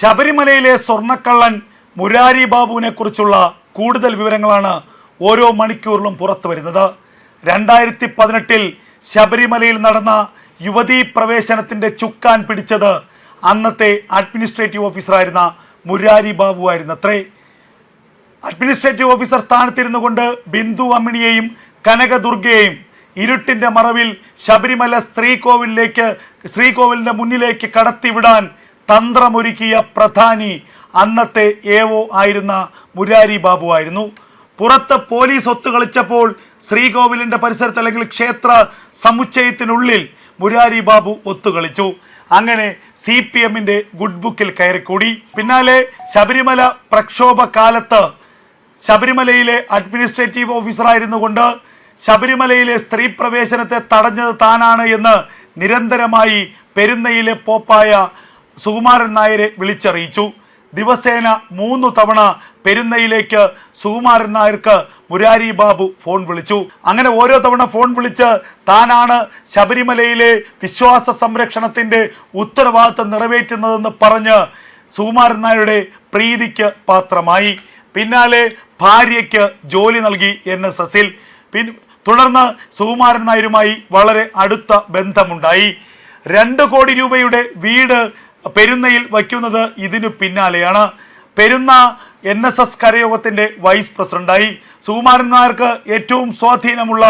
ശബരിമലയിലെ സ്വർണക്കള്ളൻ മുരാരി ബാബുവിനെ കുറിച്ചുള്ള കൂടുതൽ വിവരങ്ങളാണ് ഓരോ മണിക്കൂറിലും പുറത്തു വരുന്നത്. രണ്ടായിരത്തി പതിനെട്ടിൽ ശബരിമലയിൽ നടന്ന യുവതീ പ്രവേശനത്തിന്റെ ചുക്കാൻ പിടിച്ചത് അന്നത്തെ അഡ്മിനിസ്ട്രേറ്റീവ് ഓഫീസറായിരുന്ന മുരാരി ബാബു ആയിരുന്നത്രേ. അഡ്മിനിസ്ട്രേറ്റീവ് ഓഫീസർ സ്ഥാനത്തിരുന്നു കൊണ്ട് ബിന്ദു അമ്മിണിയെയും കനകദുർഗയെയും ഇരുട്ടിന്റെ മറവിൽ ശബരിമല ശ്രീകോവിലേക്ക് ശ്രീകോവിലിന്റെ മുന്നിലേക്ക് കടത്തിവിടാൻ തന്ത്രമൊരുക്കിയ പ്രധാനി അന്നത്തെ ഏവോ ആയിരുന്ന മുരാരി ബാബു ആയിരുന്നു. പുറത്ത് പോലീസ് ഒത്തുകളിച്ചപ്പോൾ ശ്രീകോവിലിന്റെ പരിസരത്ത് അല്ലെങ്കിൽ ക്ഷേത്ര സമുച്ചയത്തിനുള്ളിൽ മുരാരി ബാബു ഒത്തുകളിച്ചു. അങ്ങനെ സി പി എമ്മിന്റെ ഗുഡ് ബുക്കിൽ കയറിക്കൂടി. പിന്നാലെ ശബരിമല പ്രക്ഷോഭ കാലത്ത് ശബരിമലയിലെ അഡ്മിനിസ്ട്രേറ്റീവ് ഓഫീസറായിരുന്നു കൊണ്ട് ശബരിമലയിലെ സ്ത്രീ പ്രവേശനത്തെ തടഞ്ഞത് താനാണ് എന്ന് നിരന്തരമായി പെരുന്നയിലെ പോപ്പായ സുകുമാരൻ നായരെ വിളിച്ചറിയിച്ചു. ദിവസേന മൂന്ന് തവണ പെരുന്നയിലേക്ക് സുകുമാരൻ നായർക്ക് മുരാരി ബാബു ഫോൺ വിളിച്ചു. അങ്ങനെ ഓരോ തവണ ഫോൺ വിളിച്ച് താനാണ് ശബരിമലയിലെ വിശ്വാസ സംരക്ഷണത്തിന്റെ ഉത്തരവാദിത്തം നിറവേറ്റുന്നതെന്ന് പറഞ്ഞ് സുകുമാരൻ നായരുടെ പ്രീതിക്ക് പാത്രമായി. പിന്നാലെ ഭാര്യയ്ക്ക് ജോലി നൽകി എൻ എസ് എസിൽ. പിൻ തുടർന്ന് സുകുമാരൻ നായരുമായി വളരെ അടുത്ത ബന്ധമുണ്ടായി. രണ്ട് കോടി രൂപയുടെ വീട് പെരുന്നയിൽ വയ്ക്കുന്നത് ഇതിനു പിന്നാലെയാണ്. പെരുന്ന എൻ എസ് എസ് കരയോഗത്തിന്റെ വൈസ് പ്രസിഡന്റായി സുകുമാരൻ നായർക്ക് ഏറ്റവും സ്വാധീനമുള്ള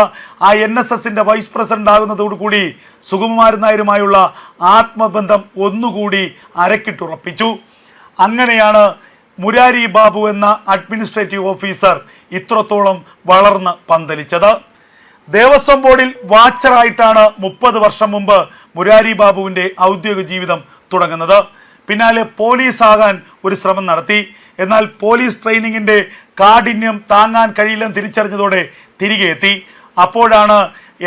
ആ എൻ എസ് എസിന്റെ വൈസ് പ്രസിഡന്റ് ആകുന്നതോടുകൂടി സുകുമാരൻ നായരുമായുള്ള ആത്മബന്ധം ഒന്നുകൂടി അരക്കിട്ടുറപ്പിച്ചു. അങ്ങനെയാണ് മുരാരി ബാബു എന്ന അഡ്മിനിസ്ട്രേറ്റീവ് ഓഫീസർ ഇത്രത്തോളം വളർന്ന് പന്തലിച്ചത്. ദേവസ്വം ബോർഡിൽ വാച്ചറായിട്ടാണ് മുപ്പത് വർഷം മുമ്പ് മുരാരി ബാബുവിന്റെ ഔദ്യോഗിക ജീവിതം തുടങ്ങുന്നത്. പിന്നാലെ പോലീസ് ആകാൻ ഒരു ശ്രമം നടത്തി. എന്നാൽ പോലീസ് ട്രെയിനിങ്ങിന്റെ കാഠിന്യം താങ്ങാൻ കഴിയില്ലെന്ന് തിരിച്ചറിഞ്ഞതോടെ തിരികെ എത്തി. അപ്പോഴാണ്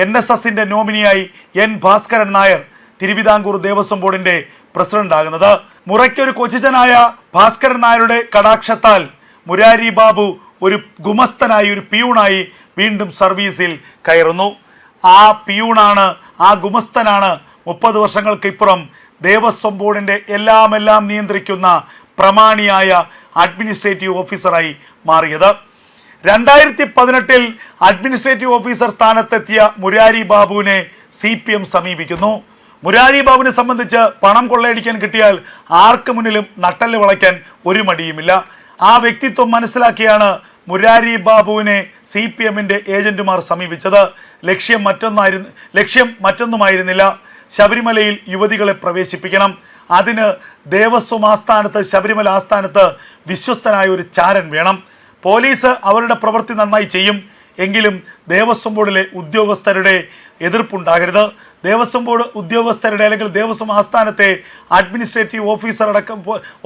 എൻ എസ് എസിന്റെ നോമിനിയായി എൻ ഭാസ്കരൻ നായർ തിരുവിതാംകൂർ ദേവസ്വം ബോർഡിന്റെ പ്രസിഡന്റ് ആകുന്നത്. മുറയ്ക്കൊരു കൊച്ചിജനായ ഭാസ്കരൻ നായരുടെ കടാക്ഷത്താൽ മുരാരി ബാബു ഒരു ഗുമസ്തനായി ഒരു പിയൂണായി വീണ്ടും സർവീസിൽ കയറുന്നു. ആ പിയൂണാണ് ആ ഗുമസ്തനാണ് മുപ്പത് വർഷങ്ങൾക്ക് ഇപ്പുറം ദേവസ്വം ബോർഡിന്റെ എല്ലാം എല്ലാം നിയന്ത്രിക്കുന്ന പ്രമാണിയായ അഡ്മിനിസ്ട്രേറ്റീവ് ഓഫീസറായി മാറിയത്. രണ്ടായിരത്തി പതിനെട്ടിൽ അഡ്മിനിസ്ട്രേറ്റീവ് ഓഫീസർ സ്ഥാനത്തെത്തിയ മുരാരി ബാബുവിനെ സി പി എം സമീപിക്കുന്നു. മുരാരി ബാബുവിനെ സംബന്ധിച്ച് പണം കൊള്ളയടിക്കാൻ കിട്ടിയാൽ ആർക്ക് മുന്നിലും നട്ടൽ വളയ്ക്കാൻ ഒരു മടിയുമില്ല. ആ വ്യക്തിത്വം മനസ്സിലാക്കിയാണ് മുരാരി ബാബുവിനെ സി പി എമ്മിന്റെ ഏജന്റുമാർ സമീപിച്ചത്. ലക്ഷ്യം മറ്റൊന്നായിരുന്നു ലക്ഷ്യം മറ്റൊന്നുമായിരുന്നില്ല. ശബരിമലയിൽ യുവതികളെ പ്രവേശിപ്പിക്കണം. അതിന് ദേവസ്വം ആസ്ഥാനത്ത് ശബരിമല ആസ്ഥാനത്ത് വിശ്വസ്തനായ ഒരു ചാരൻ വേണം. പോലീസ് അവരുടെ പ്രവൃത്തി നന്നായി ചെയ്യും. എങ്കിലും ദേവസ്വം ബോർഡിലെ ഉദ്യോഗസ്ഥരുടെ എതിർപ്പുണ്ടാകരുത്. ദേവസ്വം ബോർഡ് ഉദ്യോഗസ്ഥരുടെ അല്ലെങ്കിൽ ദേവസ്വം ആസ്ഥാനത്തെ അഡ്മിനിസ്ട്രേറ്റീവ് ഓഫീസർ അടക്കം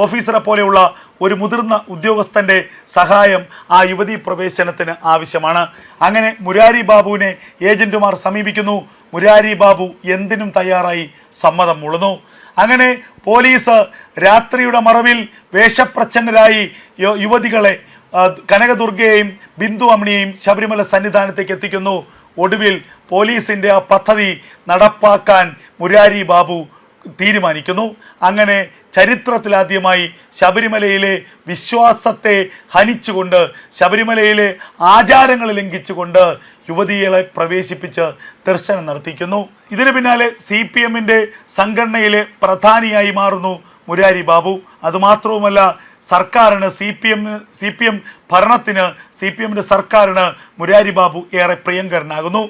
ഓഫീസറെ പോലെയുള്ള ഒരു മുതിർന്ന ഉദ്യോഗസ്ഥന്റെ സഹായം ആ യുവതി പ്രവേശനത്തിന് ആവശ്യമാണ്. അങ്ങനെ മുരാരി ബാബുവിനെ ഏജന്റുമാർ സമീപിക്കുന്നു. മുരാരി ബാബു എന്തിനും തയ്യാറായി സമ്മതം മുളുന്നു. അങ്ങനെ പോലീസ് രാത്രിയുടെ മറവിൽ വേഷപ്രച്ഛന്നരായി യുവതികളെ കനകദുർഗയെയും ബിന്ദു അമ്മിണിയെയും ശബരിമല സന്നിധാനത്തേക്ക് എത്തിക്കുന്നു. ഒടുവിൽ പോലീസിന്റെ ആ പദ്ധതി നടപ്പാക്കാൻ മുരാരി ബാബു തീരുമാനിക്കുന്നു. അങ്ങനെ ചരിത്രത്തിലാദ്യമായി ശബരിമലയിലെ വിശ്വാസത്തെ ഹനിച്ചുകൊണ്ട് ശബരിമലയിലെ ആചാരങ്ങൾ ലംഘിച്ചുകൊണ്ട് യുവതികളെ പ്രവേശിപ്പിച്ച് ദർശനം നടത്തിക്കുന്നു. ഇതിന് പിന്നാലെ സി പി എമ്മിന്റെ സംഘടനയിലെ പ്രധാനിയായി മാറുന്നു മുരാരി ബാബു. അതുമാത്രവുമല്ല സർക്കാരിന് C P M C P M ഭരണത്തിന് സി പി എമ്മിന്റെ സർക്കാരിന് മുരാരി ബാബു ഏറെ പ്രിയങ്കരനാകുന്നു.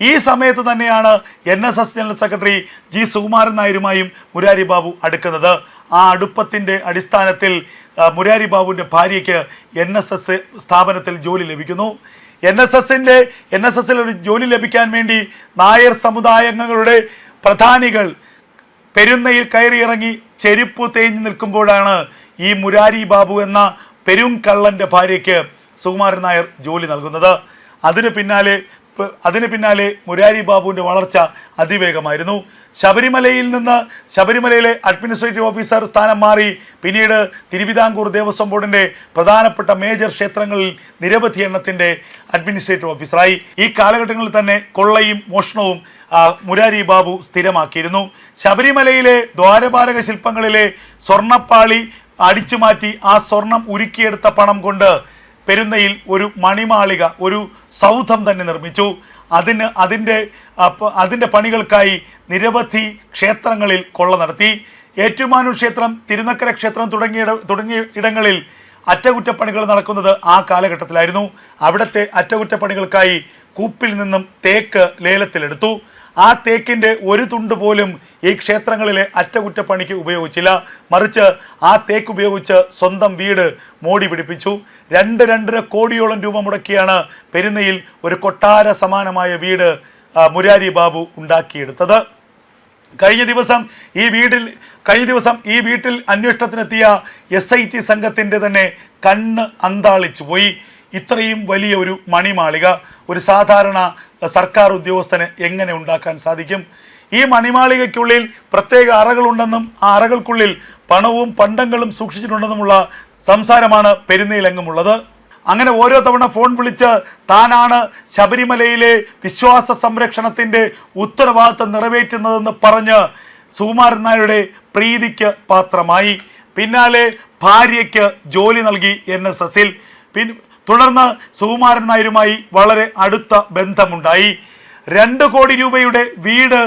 ഈ സമയത്ത് തന്നെയാണ് N S S general secretary G Sukumaran നായരുമായും Murari Babu അടുക്കുന്നത്. ആ അടുപ്പത്തിന്റെ അടിസ്ഥാനത്തിൽ മുരാരി ബാബുവിന്റെ ഭാര്യയ്ക്ക് എൻ എസ് എസ് സ്ഥാപനത്തിൽ ജോലി ലഭിക്കുന്നു. എൻ എസ് എസിന്റെ എൻ എസ് എസിൽ ഒരു ജോലി ലഭിക്കാൻ വേണ്ടി നായർ സമുദായങ്ങളുടെ പ്രധാനികൾ പെരുന്നയിൽ കയറിയിറങ്ങി ചെരുപ്പ് തേഞ്ഞു നിൽക്കുമ്പോഴാണ് ഈ മുരാരി ബാബു എന്ന പെരും കള്ളന്റെ ഭാര്യയ്ക്ക് സുകുമാരൻ നായർ ജോലി നൽകുന്നത്. അതിന് പിന്നാലെ അതിന് പിന്നാലെ മുരാരി ബാബുവിന്റെ വളർച്ച അതിവേഗമായിരുന്നു. ശബരിമലയിൽ നിന്ന് ശബരിമലയിലെ അഡ്മിനിസ്ട്രേറ്റീവ് ഓഫീസർ സ്ഥാനം മാറി പിന്നീട് തിരുവിതാംകൂർ ദേവസ്വം ബോർഡിന്റെ പ്രധാനപ്പെട്ട മേജർ ക്ഷേത്രങ്ങളിൽ നിരവധി എണ്ണത്തിന്റെ അഡ്മിനിസ്ട്രേറ്റീവ് ഓഫീസറായി. ഈ കാലഘട്ടങ്ങളിൽ തന്നെ കൊള്ളയും മോഷണവും മുരാരി ബാബു സ്ഥിരമാക്കിയിരുന്നു. ശബരിമലയിലെ ദ്വാരപാലക ശില്പങ്ങളിലെ സ്വർണപ്പാളി അടിച്ചു മാറ്റി ആ സ്വർണം ഉരുക്കിയെടുത്ത പണം കൊണ്ട് പെരുന്നയിൽ ഒരു മണിമാളിക ഒരു സൗധം തന്നെ നിർമ്മിച്ചു. അതിന് അതിന്റെ അതിന്റെ പണികൾക്കായി നിരവധി ക്ഷേത്രങ്ങളിൽ കൊള്ള നടത്തി. ഏറ്റുമാനൂർ ക്ഷേത്രം തിരുനക്കര ക്ഷേത്രം തുടങ്ങിയ തുടങ്ങിയ ഇടങ്ങളിൽ അറ്റകുറ്റപ്പണികൾ നടക്കുന്നത് ആ കാലഘട്ടത്തിലായിരുന്നു. അവിടുത്തെ അറ്റകുറ്റപ്പണികൾക്കായി കൂപ്പിൽ നിന്നും തേക്ക് ലേലത്തിലെടുത്തു. ആ തേക്കിന്റെ ഒരു തുണ്ട് പോലും ഈ ക്ഷേത്രങ്ങളിലെ അറ്റകുറ്റപ്പണിക്ക് ഉപയോഗിച്ചില്ല. മറിച്ച് ആ തേക്ക് ഉപയോഗിച്ച് സ്വന്തം വീട് മോടി പിടിപ്പിച്ചു. രണ്ട് രണ്ടര കോടിയോളം രൂപ മുടക്കിയാണ് പെരുന്നയിൽ ഒരു കൊട്ടാര സമാനമായ വീട് മുരാരി ബാബു ഉണ്ടാക്കിയെടുത്തത്. കഴിഞ്ഞ ദിവസം ഈ വീട്ടിൽ കഴിഞ്ഞ ദിവസം ഈ വീട്ടിൽ അന്വേഷണത്തിനെത്തിയ എസ് ഐ ടി സംഘത്തിന്റെ തന്നെ കണ്ണ് അന്താളിച്ചു പോയി. ഇത്രയും വലിയ ഒരു മണിമാളിക. ഒരു സാധാരണ സർക്കാർ ഉദ്യോഗസ്ഥന് എങ്ങനെ ഉണ്ടാക്കാൻ സാധിക്കും? ഈ മണിമാളികയ്ക്കുള്ളിൽ പ്രത്യേക അറകളുണ്ടെന്നും ആ അറകൾക്കുള്ളിൽ പണവും പണ്ടങ്ങളും സൂക്ഷിച്ചിട്ടുണ്ടെന്നുമുള്ള സംസാരമാണ് പെരുന്നയിലെങ്ങുമുള്ളത് അങ്ങനെ ഓരോ തവണ ഫോൺ വിളിച്ച് താനാണ് ശബരിമലയിലെ വിശ്വാസ സംരക്ഷണത്തിന്റെ ഉത്തരവാദിത്തം നിറവേറ്റുന്നതെന്ന് പറഞ്ഞ് സുകുമാരൻ നായരുടെ പ്രീതിക്ക് പാത്രമായി. പിന്നാലെ ഭാര്യയ്ക്ക് ജോലി നൽകി എൻ എസ് എസിൽ. പിൻ തുടർന്ന് സുകുമാരൻ നായരുമായി വളരെ അടുത്ത ബന്ധമുണ്ടായി. രണ്ട് കോടി രൂപയുടെ വീട്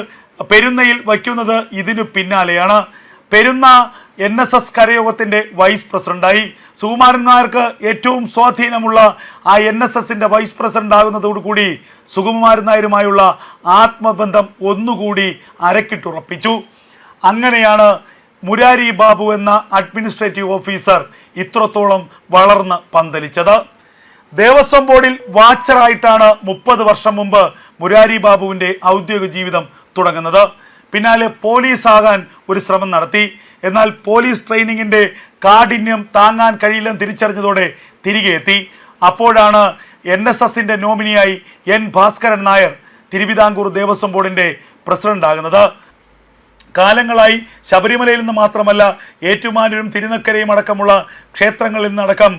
പെരുന്നയിൽ വയ്ക്കുന്നത് ഇതിനു പിന്നാലെയാണ്. പെരുന്ന എൻ എസ് എസ് കരയോഗത്തിന്റെ വൈസ് പ്രസിഡന്റായി. സുകുമാരൻ നായർക്ക് ഏറ്റവും സ്വാധീനമുള്ള ആ എൻ എസ് എസിന്റെ വൈസ് പ്രസിഡന്റ് ആകുന്നതോടുകൂടി സുകുമാരൻ നായരുമായുള്ള ആത്മബന്ധം ഒന്നുകൂടി അരക്കിട്ടുറപ്പിച്ചു. അങ്ങനെയാണ് മുരാരി ബാബു എന്ന അഡ്മിനിസ്ട്രേറ്റീവ് ഓഫീസർ ഇത്രത്തോളം വളർന്ന് പന്തലിച്ചത്. ദേവസ്വം ബോർഡിൽ വാച്ചറായിട്ടാണ് മുപ്പത് വർഷം മുമ്പ് മുരാരി ബാബുവിന്റെ ഔദ്യോഗിക ജീവിതം തുടങ്ങുന്നത്. പിന്നാലെ പോലീസ് ആകാൻ ഒരു ശ്രമം നടത്തി. എന്നാൽ പോലീസ് ട്രെയിനിങ്ങിന്റെ കാഠിന്യം താങ്ങാൻ കഴിയില്ലെന്ന് തിരിച്ചറിഞ്ഞതോടെ തിരികെ എത്തി. അപ്പോഴാണ് എൻ എസ് എസിന്റെ നോമിനിയായി എൻ ഭാസ്കരൻ നായർ തിരുവിതാംകൂർ ദേവസ്വം പ്രസിഡന്റ് ആകുന്നത് കാലങ്ങളായി ശബരിമലയിൽ നിന്ന് മാത്രമല്ല ഏറ്റുമാനൂരും തിരുനക്കരയും അടക്കമുള്ള ക്ഷേത്രങ്ങളിൽ നിന്നടക്കം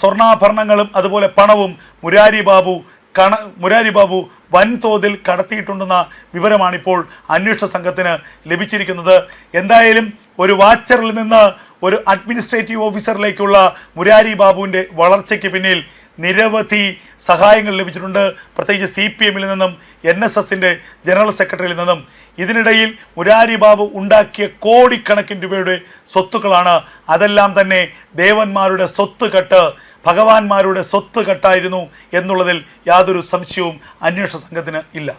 സ്വർണാഭരണങ്ങളും അതുപോലെ പണവും മുരാരി ബാബു കണ മുരാരി ബാബു വൻതോതിൽ കടത്തിയിട്ടുണ്ടെന്ന വിവരമാണിപ്പോൾ അന്വേഷണ സംഘത്തിന് ലഭിച്ചിരിക്കുന്നത്. എന്തായാലും ഒരു വാച്ചറിൽ നിന്ന് ഒരു അഡ്മിനിസ്ട്രേറ്റീവ് ഓഫീസറിലേക്കുള്ള മുരാരി ബാബുവിന്റെ വളർച്ചയ്ക്ക് പിന്നിൽ നിരവധി സഹായങ്ങൾ ലഭിച്ചിട്ടുണ്ട്. പ്രത്യേകിച്ച് സി പി എമ്മിൽ നിന്നും എൻ എസ് എസിന്റെ ജനറൽ സെക്രട്ടറിയിൽ നിന്നും. ഇതിനിടയിൽ മുരാരി ബാബു ഉണ്ടാക്കിയ കോടിക്കണക്കിന് രൂപയുടെ സ്വത്തുക്കളാണ്. അതെല്ലാം തന്നെ ദേവന്മാരുടെ സ്വത്ത് കെട്ട് ഭഗവാന്മാരുടെ സ്വത്ത് കെട്ടായിരുന്നു എന്നുള്ളതിൽ യാതൊരു സംശയവും അന്വേഷണ സംഘത്തിന് ഇല്ല.